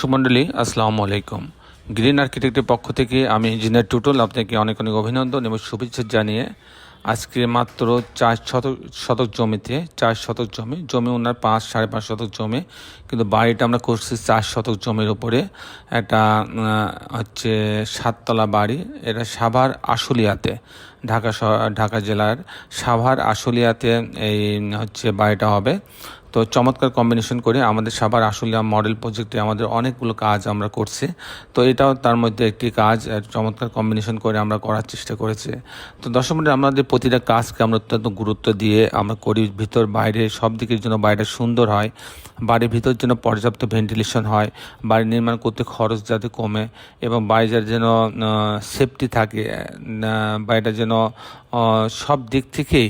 সুমণ্ডলী, আসসালামু আলাইকুম। গ্রিন আর্কিটেক্টের পক্ষ থেকে আমি ইঞ্জিনিয়ার টুটুল আপনাকে অনেক অনেক অভিনন্দন এবং শুভেচ্ছা জানিয়ে আজকে মাত্র চার শতক শতক জমিতে, চার শতক জমি জমি ওনার পাঁচ, সাড়ে পাঁচ শতক জমি, কিন্তু বাড়িটা আমরা করছি চার শতক জমির উপরে। একটা হচ্ছে সাততলা বাড়ি, এটা সাভার আশুলিয়াতে, ঢাকা ঢাকা জেলার সাভার আশুলিয়াতে এই, হচ্ছে বাড়িটা হবে। তো চমৎকার কম্বিনেশন করে আমাদের সাভার আশুলিয়া মডেল প্রজেক্টে আমাদের অনেকগুলো কাজ আমরা করছি। তো এটাও তার মধ্যে একটি কাজ চমৎকার কম্বিনেশন করে আমরা করার চেষ্টা করেছি। তো মণ্ডলী, আমাদের প্রতিটা কাজকে আমরা অত্যন্ত গুরুত্ব দিয়ে আমরা করি। ভিতর বাইরে সব দিকের জন্য বাড়িটা সুন্দর হয়। বাড়ির ভিতর যেন পর্যাপ্ত ভেন্টিলেশন হয়। বাড়ি নির্মাণ করতে খরচ যাতে কমে এবং বাড়িটার যেন সেফটি থাকে বাড়িটা যেন সব দিক থেকেই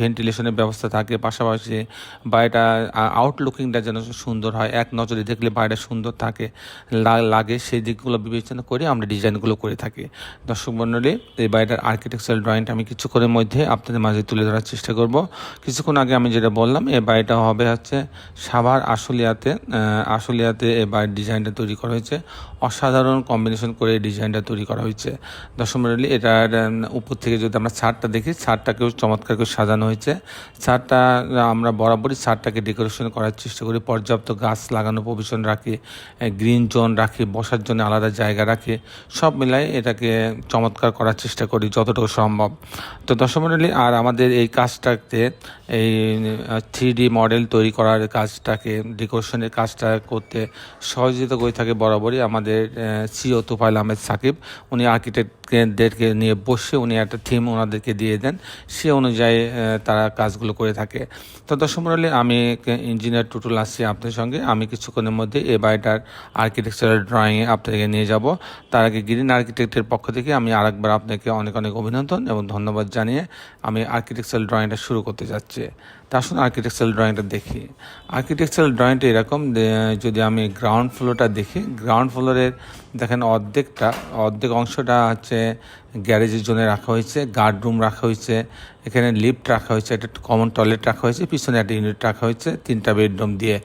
ভেন্টিলেশনের ব্যবস্থা থাকে। পাশাপাশি বাড়িটা আউটলুকিংটা যেন সুন্দর হয়, এক নজরে দেখলে বাড়িটা সুন্দর থাকে লাগে, সেই দিকগুলো বিবেচনা করে আমরা ডিজাইনগুলো করে থাকি। দর্শক মণ্ডলী এই বাড়িটার আর্কিটেকচারাল ড্রয়িংটা আমি কিছুক্ষণের মধ্যে আপনাদের মাঝে তুলে ধরার চেষ্টা করব। কিছুক্ষণ আগে আমি যেটা বললাম, এই বাড়িটা হবে হচ্ছে সাভার আশুলিয়াতে আশুলিয়াতে এই বাড়ির ডিজাইনটা তৈরি করা হয়েছে। অসাধারণ কম্বিনেশন করে এই ডিজাইনটা তৈরি করা হয়েছে। দর্শক মণ্ডলী এটার উপর থেকে যদি আমরা ছাদটা দেখি, ছাদটাকেও চমৎকার করে সাজানো হয়েছে। ছাদটা আমরা বরাবরই ছাদটাকে ডেকোরেশন করার চেষ্টা করি, পর্যাপ্ত গাছ লাগানো প্রভিশন রাখি গ্রিন জোন রাখি, বসার জন্য আলাদা জায়গা রাখি, সব মিলাই এটাকে চমৎকার করার চেষ্টা করি যতটুকু সম্ভব। তো দর্শক মণ্ডলী আর আমাদের এই কাজটাতে, এই থ্রি ডি মডেল তৈরি করার কাজটাকে ডেকোরেশনের কাজটা করতে সহযোগিতা করে থাকে বরাবরই আমাদের সিও তোফাইল আহমেদ সাকিব। উনি আর্কিটেক্টদেরকে নিয়ে বসে উনি একটা থিম ওনাদেরকে দিয়ে দেন। সে অনুযায়ী তারা কাজগুলো করে থাকে। তো দর্শক মণ্ডলী আমি ইঞ্জিনিয়ার টুটুল আসছি আপনার সঙ্গে। আমি কিছুক্ষণের মধ্যে এ বাড়িটার আর্কিটেকচারাল ড্রয়িংয়ে আপনাকে নিয়ে যাব। তার আগে গ্রিন আর্কিটেক্টের পক্ষ থেকে আমি আরেকবার আপনাকে অনেক অনেক অভিনন্দন এবং ধন্যবাদ জানিয়ে আমি আর্কিটেকচারাল ড্রয়িংটা শুরু করতে যাচ্ছি। তা আসুন আর্কিটেকচারাল ড্রয়িংটা দেখি। আর্কিটেকচারাল ড্রয়িংটা এরকম যদি আমি গ্রাউন্ড ফ্লোরটা দেখি গ্রাউন্ড ফ্লোরের দেখেন অর্ধেকটা, অর্ধেক অংশটা হচ্ছে গ্যারেজের জন্য রাখা হয়েছে গার্ড রুম রাখা হয়েছে, এখানে লিফট রাখা হয়েছে, একটা কমন টয়লেট রাখা হয়েছে, পিছনে একটা ইউনিট রাখা হয়েছে, তিনটা বেডরুম দিয়ে।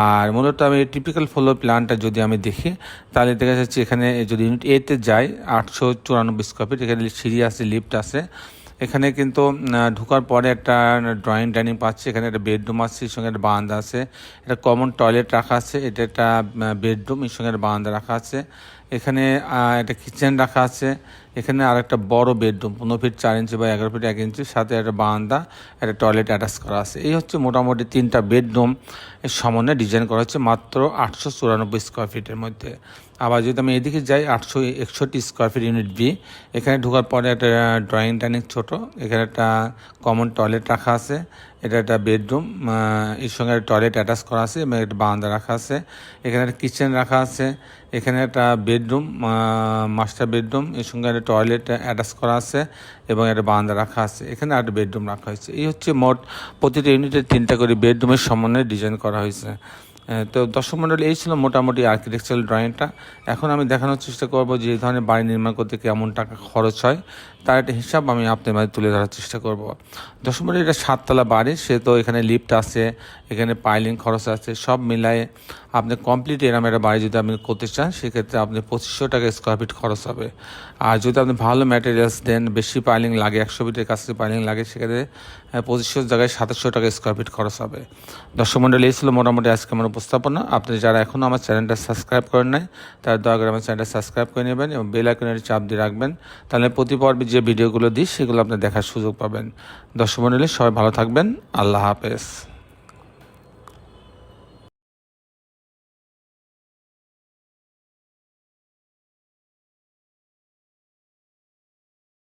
আর মূলত আমি টিপিক্যাল ফ্লোর প্ল্যানটা যদি আমি দেখি, তাহলে দেখা যাচ্ছে এখানে যদি ইউনিট এতে যাই আটশো চুরানব্বই স্কোয়ার ফিট এখানে সিঁড়ি আছে লিফট আছে এখানে কিন্তু ঢুকার পরে একটা ড্রয়িং ডাইনিং পাচ্ছি। এখানে একটা বেডরুম আছে, এর সঙ্গে একটা বারান্দা আছে। একটা কমন টয়লেট রাখা আছে, এটা একটা বেডরুম এর সঙ্গে একটা বারান্দা রাখা আছে। এখানে একটা কিচেন রাখা আছে। এখানে আর একটা বড় বেডরুম, পনেরো ফিট চার ইঞ্চি বা এগারো ফিট এক ইঞ্চি, সাথে একটা বারান্দা, একটা টয়লেট অ্যাটাচ করা আছে। এই হচ্ছে মোটামুটি তিনটা বেডরুম। সমন্বয়ে ডিজাইন করা হচ্ছে মাত্র আটশো চুরানব্বই স্কোয়ার ফিটের মধ্যে। আবার যদি আমি এদিকে যাই, আটশো একষট্টি স্কোয়ার ফিট ইউনিট বি। এখানে ঢোকার পরে একটা ড্রয়িং ডাইনিং ছোট। এখানে একটা কমন টয়লেট রাখা আছে। এটা একটা বেডরুম এর সঙ্গে টয়লেট অ্যাটাচ করা আছে এবং একটা বারান্দা রাখা আছে। এখানে একটা কিচেন রাখা আছে। এখানে একটা বেডরুম মাস্টার বেডরুম, এর সঙ্গে একটা টয়লেট অ্যাটাচ করা আছে এবং একটা বারান্দা রাখা আছে। এখানে একটা বেডরুম রাখা হয়েছে। এই হচ্ছে মোট প্রতিটা ইউনিটের তিনটা করে বেডরুমের সমন্বয়ে ডিজাইন করা হয়েছে। তো দর্শক মণ্ডলী এই ছিল মোটামুটি আর্কিটেকচারাল ড্রয়িংটা এখন আমি দেখানোর চেষ্টা করব যে এই ধরনের বাড়ি নির্মাণ করতে কেমন টাকা খরচ হয়। তার একটা হিসাব আমি আপনার মাঝে তুলে ধরার চেষ্টা করব। দর্শক মণ্ডলী এটা সাততলা বাড়ি সে তো এখানে লিফট আছে এখানে পাইলিং খরচ আছে সব মিলায়ে আপনি কমপ্লিট এরম একটা বাড়ি যদি আপনি করতে চান সেক্ষেত্রে আপনি পঁচিশশো টাকা স্কোয়ার ফিট খরচ হবে। আর যদি আপনি ভালো ম্যাটেরিয়ালস দেন বেশি পাইলিং লাগে একশো ফিটের কাছে পাইলিং লাগে সেক্ষেত্রে আহ, পঁচিশশো জায়গায় সাতাশশো টাকা স্কোয়ার ফিট খরচ হবে। দর্শক মণ্ডলী এই ছিল মোটামুটি আজকে আমার উপস্থাপনা। আপনি যারা এখনও আমার চ্যানেলটা সাবস্ক্রাইব করেন নাই, তারা দয়া করে আমার চ্যানেলটা সাবস্ক্রাইব করে নেবেন এবং বেল আইকনের চাপ দিয়ে রাখবেন। তাহলে প্রতি পর্বে যে ভিডিওগুলো দিই, সেগুলো আপনি দেখার সুযোগ পাবেন। দর্শক মণ্ডলী, সবাই ভালো থাকবেন। আল্লাহ হাফেজ।